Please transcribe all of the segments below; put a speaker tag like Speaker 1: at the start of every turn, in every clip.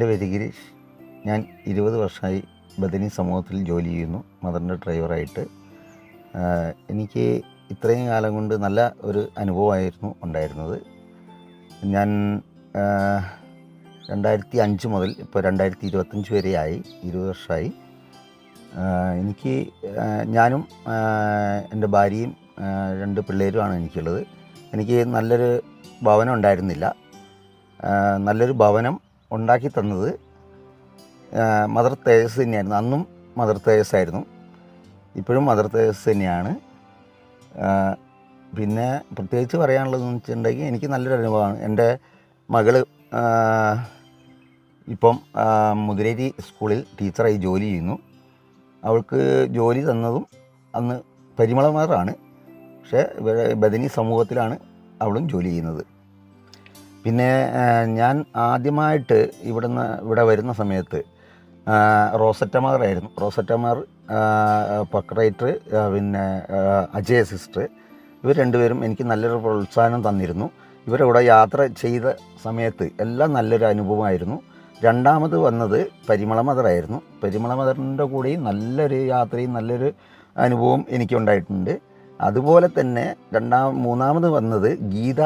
Speaker 1: എന്റെ പേര് ഞാൻ ഇരുപത് വർഷമായി ബദനി സമൂഹത്തിൽ ജോലി ചെയ്യുന്നു മദറിന്റെ ഡ്രൈവറായിട്ട്. എനിക്ക് ഇത്രയും കാലം കൊണ്ട് നല്ല ഒരു അനുഭവമായിരുന്നു ഉണ്ടായിരുന്നത്. ഞാൻ രണ്ടായിരത്തി അഞ്ച് മുതൽ ഇപ്പോൾ രണ്ടായിരത്തി ഇരുപത്തഞ്ച് വരെയായി ഇരുപത് വർഷമായി. എനിക്ക് ഞാനും എന്റെ ഭാര്യയും രണ്ട് പിള്ളേരുമാണ് എനിക്കുള്ളത്. എനിക്ക് നല്ലൊരു ഭവനം ഉണ്ടായിരുന്നില്ല. നല്ലൊരു ഭവനം ഉണ്ടാക്കി തന്നത് മദർ തേജസ് തന്നെയായിരുന്നു. അന്നും മദർ തേജസ് ആയിരുന്നു. ഇപ്പോഴും മദർ തേജസ് തന്നെയാണ്. പിന്നെ പ്രത്യേകിച്ച് പറയാനുള്ളതെന്ന് വെച്ചിട്ടുണ്ടെങ്കിൽ എനിക്ക് നല്ലൊരു അനുഭവമാണ്. എന്റെ മകൾ ഇപ്പം മുതിരേരി സ്കൂളിൽ ടീച്ചറായി ജോലി ചെയ്യുന്നു. അവൾക്ക് ജോലി തന്നതും അന്ന് പരിമളമാറാണ്. പക്ഷേ ബദനി സമൂഹത്തിലാണ് അവളും ജോലി ചെയ്യുന്നത്. പിന്നെ ഞാൻ ആദ്യമായിട്ട് ഇവിടുന്ന് ഇവിടെ വരുന്ന സമയത്ത് റോസറ്റമാറായിരുന്നു റോസറ്റമാർ പക്രൈറ്റർ പിന്നെ അജയ സിസ്റ്റർ ഇവർ രണ്ടുപേരും എനിക്ക് നല്ലൊരു പ്രോത്സാഹനം തന്നിരുന്നു. ഇവരിവിടെ യാത്ര ചെയ്ത സമയത്ത് എല്ലാം നല്ലൊരു അനുഭവമായിരുന്നു. രണ്ടാമത് വന്നത് പരിമള മദറായിരുന്നു പരിമള മദറിന്റെ കൂടെയും നല്ലൊരു യാത്രയും നല്ലൊരു അനുഭവം എനിക്കുണ്ടായിട്ടുണ്ട്. അതുപോലെ തന്നെ രണ്ടാം മൂന്നാമത് വന്നത് ഗീത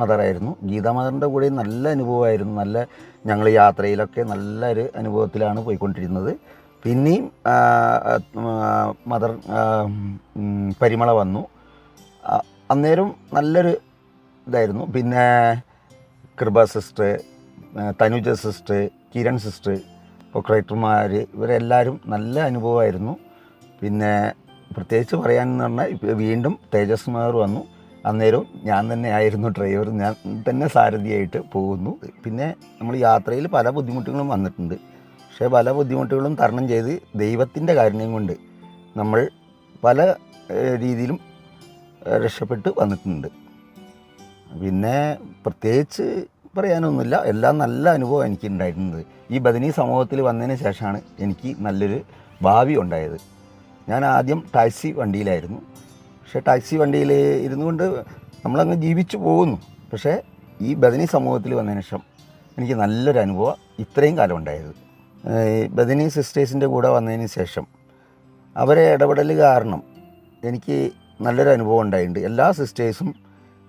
Speaker 1: മദറായിരുന്നു. ഗീതാ മദറിന്റെ കൂടെ നല്ല അനുഭവമായിരുന്നു. നല്ല ഞങ്ങൾ യാത്രയിലൊക്കെ നല്ലൊരു അനുഭവത്തിലാണ് പോയിക്കൊണ്ടിരുന്നത്. പിന്നെയും മദർ പരിമള വന്നു. അന്നേരം നല്ലൊരു ഇതായിരുന്നു. പിന്നെ Kripa sister Tanuja sister Kiran sister പൊക്രേറ്റർമാർ ഇവരെല്ലാവരും നല്ല അനുഭവമായിരുന്നു. പിന്നെ പ്രത്യേകിച്ച് പറയാനെന്ന് പറഞ്ഞാൽ വീണ്ടും തേജസ് മാർ വന്നു. അന്നേരം ഞാൻ തന്നെ ആയിരുന്നു ഡ്രൈവർ ഞാൻ തന്നെ സാരഥിയായിട്ട് പോകുന്നു. പിന്നെ നമ്മൾ യാത്രയിൽ പല ബുദ്ധിമുട്ടുകളും വന്നിട്ടുണ്ട്. പക്ഷേ പല ബുദ്ധിമുട്ടുകളും തരണം ചെയ്ത് ദൈവത്തിന്റെ കാരുണ്യം കൊണ്ട് നമ്മൾ പല രീതിയിലും രക്ഷപ്പെട്ട് വന്നിട്ടുണ്ട്. പിന്നെ പ്രത്യേകിച്ച് പറയാനൊന്നുമില്ല. എല്ലാം നല്ല അനുഭവം എനിക്ക് ഉണ്ടായിരുന്നത് ഈ ബദനി സമൂഹത്തിൽ വന്നതിന് ശേഷമാണ് എനിക്ക് നല്ലൊരു ഭാവി ഉണ്ടായത്. ഞാൻ ആദ്യം ടാക്സി വണ്ടിയിലായിരുന്നു. പക്ഷേ ടാക്സി വണ്ടിയിൽ ഇരുന്നു കൊണ്ട് നമ്മളങ്ങ് ജീവിച്ചു പോകുന്നു. പക്ഷേ ഈ ബദനി സമൂഹത്തിൽ വന്നതിന് ശേഷം എനിക്ക് നല്ലൊരു അനുഭവം ഇത്രയും കാലം ഉണ്ടായത്. ബദനി സിസ്റ്റേഴ്സിന്റെ കൂടെ വന്നതിന് ശേഷം അവരെ ഇടപെടൽ കാരണം എനിക്ക് നല്ലൊരു അനുഭവം ഉണ്ടായിട്ടുണ്ട്. എല്ലാ സിസ്റ്റേഴ്സും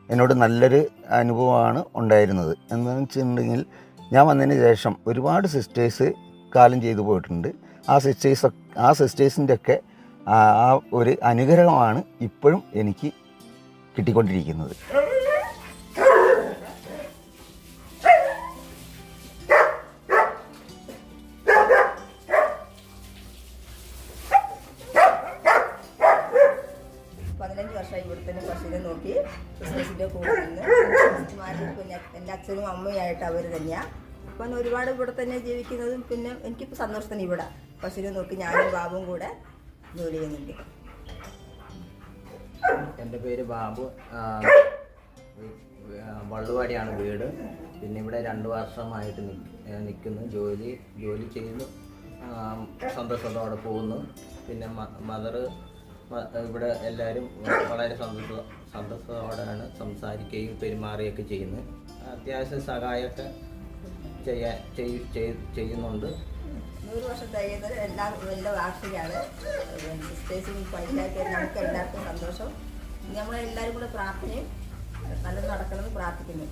Speaker 1: എന്നോട് നല്ലൊരു അനുഭവമാണ് ഉണ്ടായിരുന്നത്. എന്താണെന്ന് വെച്ചിട്ടുണ്ടെങ്കിൽ ഞാൻ വന്നതിന് ശേഷം ഒരുപാട് സിസ്റ്റേഴ്സ് കാലം ചെയ്തു പോയിട്ടുണ്ട്. ആ സിസ്റ്റേഴ്സ് ആ സിസ്റ്റേഴ്സിന്റെ ഒക്കെ ആ ഒരു അനുഗ്രഹമാണ് ഇപ്പോഴും എനിക്ക് കിട്ടിക്കൊണ്ടിരിക്കുന്നത്.
Speaker 2: പതിനഞ്ച് വർഷമായി ഇവിടെ തന്നെ പശുവിനെ നോക്കി. ബിസിനസിന്റെ കൂടെ നിന്ന് പിന്നെ എന്റെ അച്ഛനും അമ്മയുമായിട്ട് അവർ തന്നെയാണ് അപ്പം ഒരുപാട് ഇവിടെ തന്നെ ജീവിക്കുന്നതും പിന്നെ എനിക്കിപ്പോൾ സന്തോഷം തന്നെ ഇവിടെ. പശുവിനെ നോക്കി ഞാനും ബാബും കൂടെ ജോലി ചെയ്യുന്നുണ്ട്.
Speaker 3: എന്റെ പേര് ബാബു. വള്ളുവാടിയാണ് വീട്. പിന്നെ ഇവിടെ രണ്ട് വർഷമായിട്ട് നിൽക്കുന്നു ജോലി ജോലി ചെയ്യുന്നു. സന്തോഷത്തോടെ പോകുന്നു. പിന്നെ മദറ് ഇവിടെ എല്ലാവരും വളരെ സന്തോഷ സന്തോഷത്തോടെയാണ് സംസാരിക്കുകയും പെരുമാറുകയൊക്കെ ചെയ്യുന്നത്. അത്യാവശ്യം സഹായമൊക്കെ ചെയ്യാൻ ചെയ്- ചെയ്- ചെയ്യുന്നുണ്ട്.
Speaker 2: നൂറ് വർഷം തികയുന്നത് എല്ലാം നല്ല വാർഷികമാണ്. സിസ്റ്റേഴ്സും പഞ്ചായത്ത് നമുക്ക് എല്ലാവർക്കും സന്തോഷം. നമ്മളെല്ലാവരും കൂടെ പ്രാർത്ഥനയും നല്ലത് നടക്കണമെന്ന് പ്രാർത്ഥിക്കുന്നു.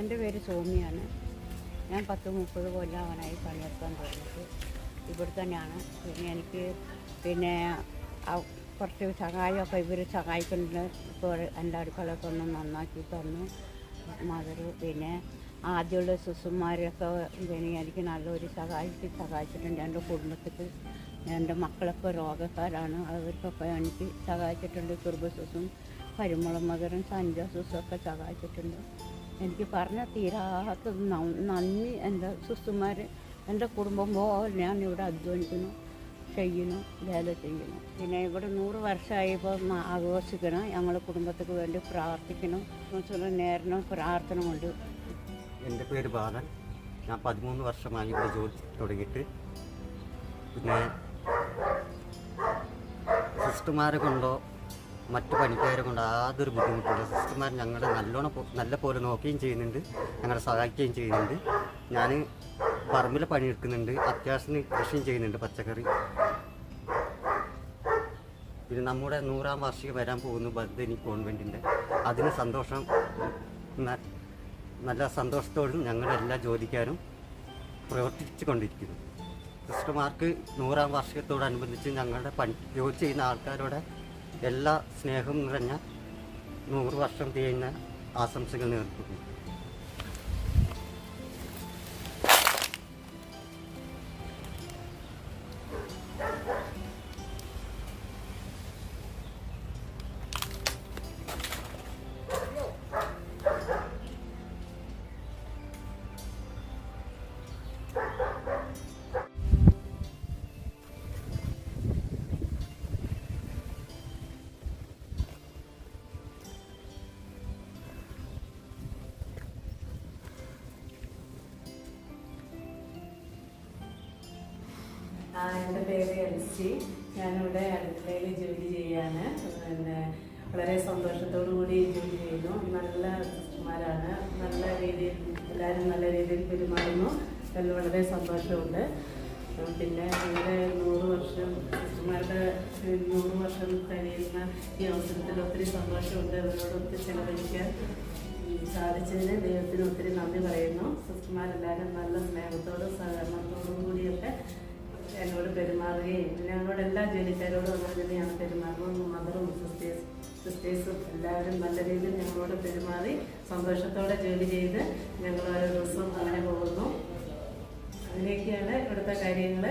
Speaker 4: എന്റെ പേര് സോമിയാണ്. ഞാൻ പത്ത് മുപ്പത് കൊല്ലമാവാനായി പണിയെടുക്കാൻ തുടങ്ങിയിട്ട് ഇവിടെ തന്നെയാണ്. പിന്നെ എനിക്ക് പിന്നെ കുറച്ച് സഹായമൊക്കെ ഇവർ സഹായിക്കുന്നുണ്ട്. ഇപ്പോൾ എന്റെ അടുക്കളയൊക്കെ ഒന്ന് നന്നാക്കി തന്നു. മദർ പിന്നെ ആദ്യമുള്ള പിന്നെ എനിക്ക് നല്ലൊരു സഹായിച്ച് സഹായിച്ചിട്ടുണ്ട് എന്റെ കുടുംബത്തിൽ എന്റെ മക്കളൊക്കെ രോഗക്കാരാണ്. അവർക്കൊക്കെ എനിക്ക് സഹായിച്ചിട്ടുണ്ട്. കുർബസുസും പരിമളം മകരും സഞ്ജാസുസും ഒക്കെ സഹായിച്ചിട്ടുണ്ട്. എനിക്ക് പറഞ്ഞ തീരാത്ത നന്ദി എന്റെ സുസുമാർ എന്റെ കുടുംബം പോലെ ഞാൻ ഇവിടെ അധ്വാനിക്കുന്നു ചെയ്യുന്നു വേല ചെയ്യുന്നു. പിന്നെ ഇവിടെ നൂറ് വർഷമായപ്പോൾ ആഘോഷിക്കണം. ഞങ്ങളുടെ കുടുംബത്തിന് വേണ്ടി പ്രാർത്ഥിക്കണം. മുസ്ലിം നേരണം പ്രാർത്ഥന കൊണ്ട്
Speaker 5: എന്റെ പേര് ബാലൻ. ഞാൻ പതിമൂന്ന് വർഷമായി ഇവിടെ ജോലി തുടങ്ങിയിട്ട്. പിന്നെ സിസ്റ്റർമാരെ കൊണ്ടോ മറ്റു പണിക്കാരെ കൊണ്ടോ യാതൊരു ബുദ്ധിമുട്ടില്ല. സിസ്റ്റർമാർ ഞങ്ങളെ നല്ലോണം നല്ല പോലെ നോക്കുകയും ചെയ്യുന്നുണ്ട്. ഞങ്ങളെ സഹായിക്കുകയും ചെയ്യുന്നുണ്ട്. ഞാൻ പറമ്പിൽ പണിയെടുക്കുന്നുണ്ട് അത്യാവശ്യത്തിന് കൃഷിയും ചെയ്യുന്നുണ്ട് പച്ചക്കറി. പിന്നെ നമ്മുടെ നൂറാം വാർഷികം വരാൻ പോകുന്നു ബദ്ധനി കോൺവെന്റിന്റെ അതിന് സന്തോഷം നല്ല സന്തോഷത്തോടും ഞങ്ങളുടെ എല്ലാ ജോലിക്കാരും പ്രവർത്തിച്ചു കൊണ്ടിരിക്കുന്നു സിസ്റ്റർമാർക്ക് നൂറാം വാർഷികത്തോടനുബന്ധിച്ച് ഞങ്ങളുടെ പണി ജോലി ചെയ്യുന്ന ആൾക്കാരുടെ എല്ലാ സ്നേഹവും നിറഞ്ഞ നൂറ് വർഷം തികയുന്ന ആശംസകൾ നേർക്കുന്നു
Speaker 6: പേര് എൽസി. ഞാനിവിടെ അടുക്കളയിൽ ജോലി ചെയ്യാണ് പിന്നെ വളരെ സന്തോഷത്തോടു കൂടി ജോലി ചെയ്യുന്നു. നല്ല സിസ്റ്റർമാരാണ്. നല്ല രീതിയിൽ എല്ലാവരും നല്ല രീതിയിൽ പെരുമാറുന്നു. അതിൽ വളരെ സന്തോഷമുണ്ട്. പിന്നെ ഇവിടെ നൂറ് വർഷം സിസ്റ്റർമാരുടെ നൂറ് വർഷം കഴിയുന്ന ഈ അവസരത്തിൽ ഒത്തിരി സന്തോഷമുണ്ട്. അവരോട് ചെലവഴിക്കാൻ സാധിച്ചതിന് ദൈവത്തിന് ഒത്തിരി നന്ദി പറയുന്നു. സിസ്റ്റർമാരെല്ലാവരും നല്ല സ്നേഹത്തോടും ഞങ്ങളോട് എല്ലാ ജോലിക്കാരോടും അങ്ങനെ തന്നെയാണ് പെരുമാറുന്നത്. മദറും സിസ്റ്റേഴ്സ് സിസ്റ്റേഴ്സും എല്ലാവരും നല്ല രീതിയിൽ ഞങ്ങളോട് പെരുമാറി സന്തോഷത്തോടെ ജോലി ചെയ്ത് ഞങ്ങൾ ഓരോ ദിവസവും അങ്ങനെ പോകുന്നു. അങ്ങനെയൊക്കെയാണ് ഇവിടുത്തെ കാര്യങ്ങൾ